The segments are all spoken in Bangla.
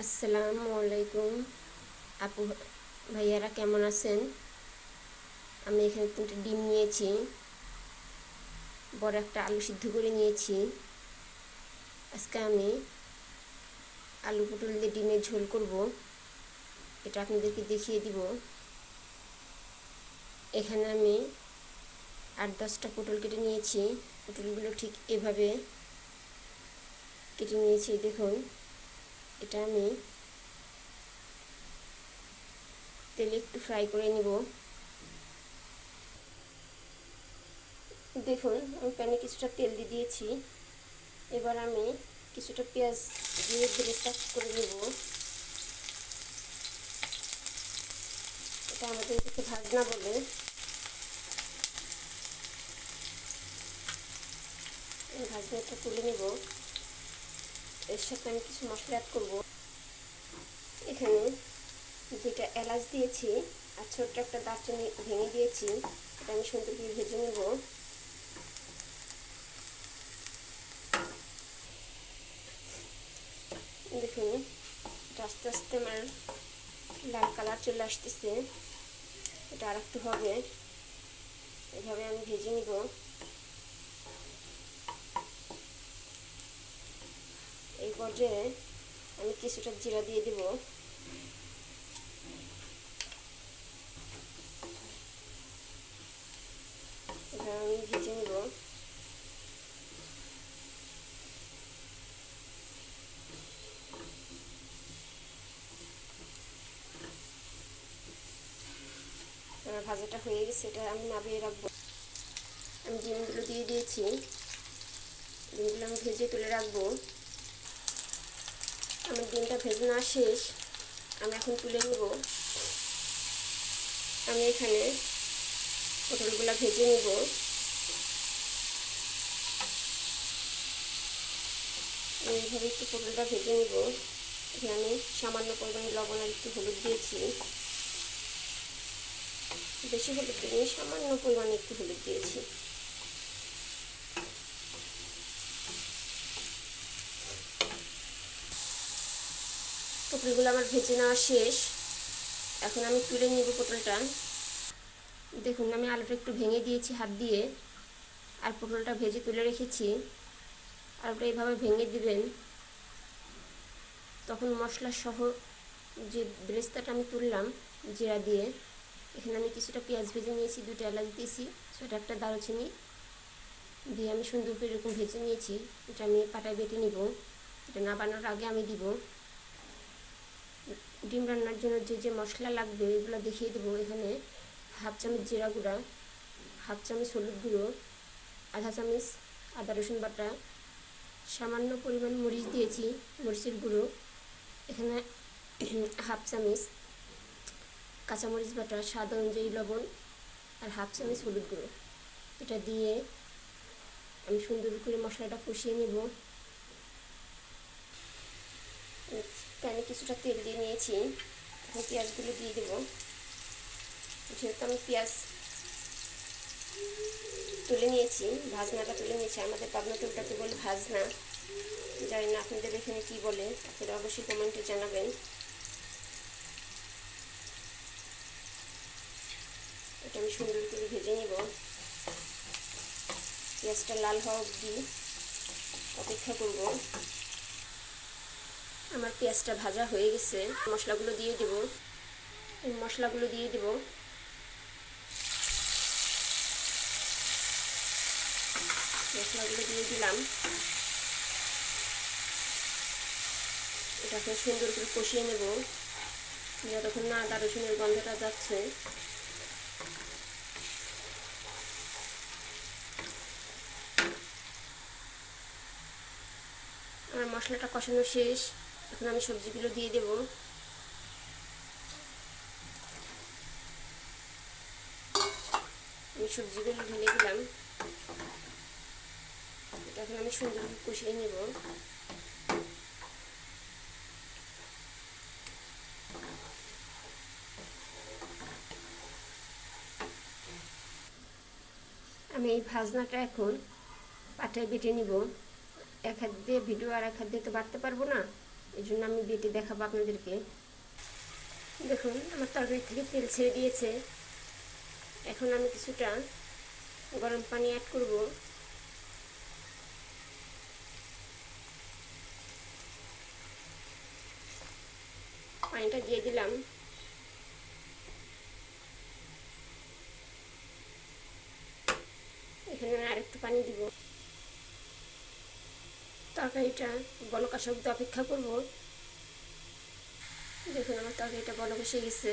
আসসালামু আলাইকুম আপু, ভাইয়ারা কেমন আছেন? আমি এখানে তিনটে ডিম নিয়েছি। বড় একটা আলু সিদ্ধ করে নিয়েছি। আজকে আমি আলু পটল দিয়ে ডিমের ঝোল করব। এটা আপনাদেরকে দেখিয়ে দিব। এখানে আমি আট দশটা পটল কেটে নিয়েছি। পটলগুলো ঠিক এভাবে কেটে নিয়েছি, দেখুন। এটা আমি তেলে একটু ফ্রাই করে নিব। দেখুন, আমি প্যানে কিছুটা তেল দিয়ে দিয়েছি। এবার আমি কিছুটা পেঁয়াজ দিয়ে ব্রেকটা করে নেব। এটা আমাদের কিছু ভাজনা বলে। ভাজনাটা তুলে নেব। এর সাথে আমি কিছু মশলা অ্যাড করব। এখানে যেটা এলাচ দিয়েছি আর ছোট্ট একটা দারচিনি ভেঙে দিয়েছি, এটা আমি সুন্দর করে ভেজে নেব। দেখুন আস্তে আস্তে আমার লাল কালার চলে আসতেছে। এটা আর একটু হবে। এভাবে আমি ভেজে নিব এই পর্যায়ে আমি কিছুটা জিরা দিয়ে দেব। আমি ভেজে নেব। ভাজাটা হয়ে গেছে, এটা আমি নামিয়ে রাখব। আমি ডিমগুলো দিয়ে দিয়েছি। ডিমগুলো আমি ভেজে তুলে রাখব। আমার ডিমটা ভেজে নেওয়া শেষ, আমি এখন তুলে নেব। আমি এখানে পটলগুলো ভেজে নেব। এইভাবে একটু পটলটা ভেজে নেব। এখানে আমি সামান্য পরিমাণে লবণ আর একটু হলুদ দিয়েছি। বেশি হলুদ দিইনি, সামান্য পরিমাণে একটু হলুদ দিয়েছি। পটলগুলো আমার ভেজে নেওয়া শেষ। এখন আমি তুলে নিব পটলটা দেখুন, আমি আলুটা একটু ভেঙে দিয়েছি হাত দিয়ে। আর পটলটা ভেজে তুলে রেখেছি। আলুটা এইভাবে ভেঙে দিবেন। তখন মশলা সহ যে ব্রেস্তাটা আমি তুললাম, জিরা দিয়ে, এখানে আমি কিছুটা পেঁয়াজ ভেজে নিয়েছি দুটো এলাচ দিয়েছি সেটা একটা দারুচিনি দিয়ে আমি সুন্দর করে এরকম ভেজে নিয়েছি। এটা আমি পাটায় বেটে নিব। এটা না বানানোর আগে আমি দিব। ডিম রান্নার জন্য যে যে মশলা লাগবে, এগুলো দেখিয়ে দেবো। এখানে হাফ চামচ জিরা গুঁড়া, হাফ চামচ হলুদ গুঁড়ো, আধা চামচ আদা রসুন বাটা, সামান্য পরিমাণ মরিচ দিয়েছি, মরিচের গুঁড়ো। এখানে হাফ চামচ কাঁচামরিচ বাটা, স্বাদ অনুযায়ী লবণ আর হাফ চামচ হলুদ গুঁড়ো। এটা দিয়ে আমি সুন্দর করে মশলাটা কষিয়ে নেব। প্যানে কিছুটা তেল দিয়ে নিয়েছি। এখন পেঁয়াজগুলো দিয়ে দেবো। যেহেতু আমি পেঁয়াজ তুলে নিয়েছি, ভাজনাটা তুলে নিয়েছি, আমাদের পাবনা তুলটাকে বলে ভাজনা। জানি না আপনাদের এখানে কী বলে, আপনারা অবশ্যই কমেন্টে জানাবেন। এটা আমি সুন্দর করে ভেজে নিব। পেঁয়াজটা লাল হওয়া অবধি অপেক্ষা করব। আমার পেঁয়াজটা ভাজা হয়ে গেছে, মশলাগুলো দিয়ে দেব। এই মশলাগুলো দিয়ে দেব। মশলাগুলো দিয়ে দিলাম। এটাকে সুন্দর করে কষিয়ে নেব। যতক্ষণ না আদা রসুনের গন্ধটা যাচ্ছে। আমার মশলাটা কষানো শেষ। এখন আমি সবজিগুলো দিয়ে দেব। আমি সবজিগুলো ঢেলে দিলাম। এখন আমি সুন্দর কষিয়ে নেব। আমি এই ভাজনাটা এখন পাটায় বেটে নিব। এক হাত দিয়ে ভিডিও আর এক হাত দিয়ে তো বাড়তে পারব না। এই জন্য আমি বেটে দেখাবো আপনাদেরকে। দেখুন, আমার তরকারি থেকে তেল ছেড়ে দিয়েছে। এখন আমি কিছুটা গরম পানি অ্যাড করব। পানিটা দিয়ে দিলাম। এখানে আমি আরেকটু পানি দিব। তরকারিটা বলক আসা অব্দি অপেক্ষা করব। দেখুন আমার তরকারিটা বলক এসে গেছে।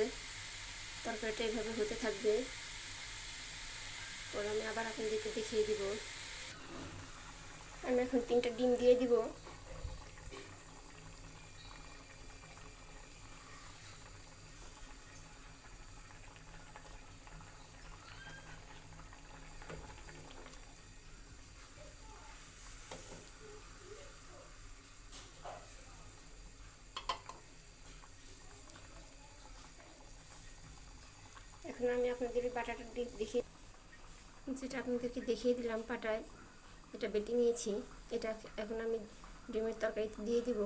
তরকারিটা এইভাবে হতে থাকবে। পরে আমি আবার আপনাদেরকে দেখিয়ে দিব। আমি এখন তিনটা ডিম দিয়ে দিব এখন আমি আপনাদের বাটাটা দেখিয়ে যেটা আপনাদেরকে দেখিয়ে দিলাম পাটায়, এটা বেটে নিয়েছি। এটা এখন আমি ডিমের তরকারিতে দিয়ে দিব।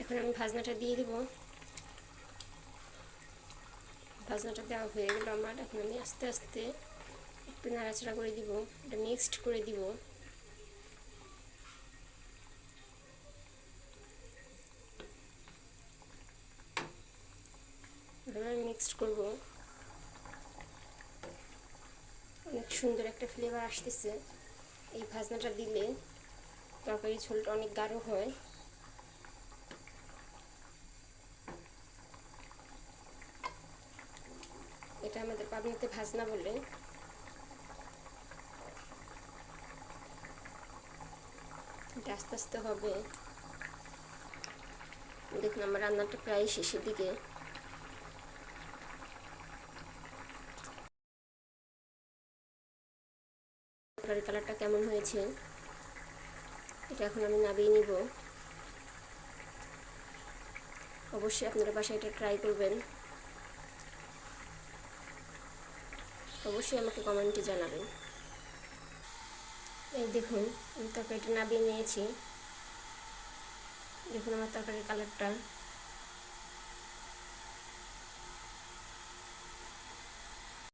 এখন আমি ভাজনাটা দিয়ে দিব। ভাজনাটা দেওয়া হয়ে গেল আমার। এখন আমি আস্তে আস্তে একটু নাড়াচাড়া করে দিব। এটা মিক্সড করে দিব। এভাবে মিক্সড করব। অনেক সুন্দর একটা ফ্লেভার আসতেছে। এই ভাজনাটা দিলে তরকারি ঝোলটা অনেক গাঢ় হয়। এটা আমাদের পাবনাতে ভাজনা বলে। এটা আস্তে আস্তে হবে। দেখুন, আমার রান্নাটা প্রায় শেষের দিকে। তরকারি কালারটা কেমন হয়েছে, এটা এখন আমি নাবিয়ে নিব। অবশ্যই আপনারা বাসায় এটা ট্রাই করবেন। অবশ্যই আমাকে কমেন্টে জানাবেন। এই দেখুন, আমি তরকারিটা নাবিয়ে নিয়েছি। দেখুন আমার তরকারির কালারটা।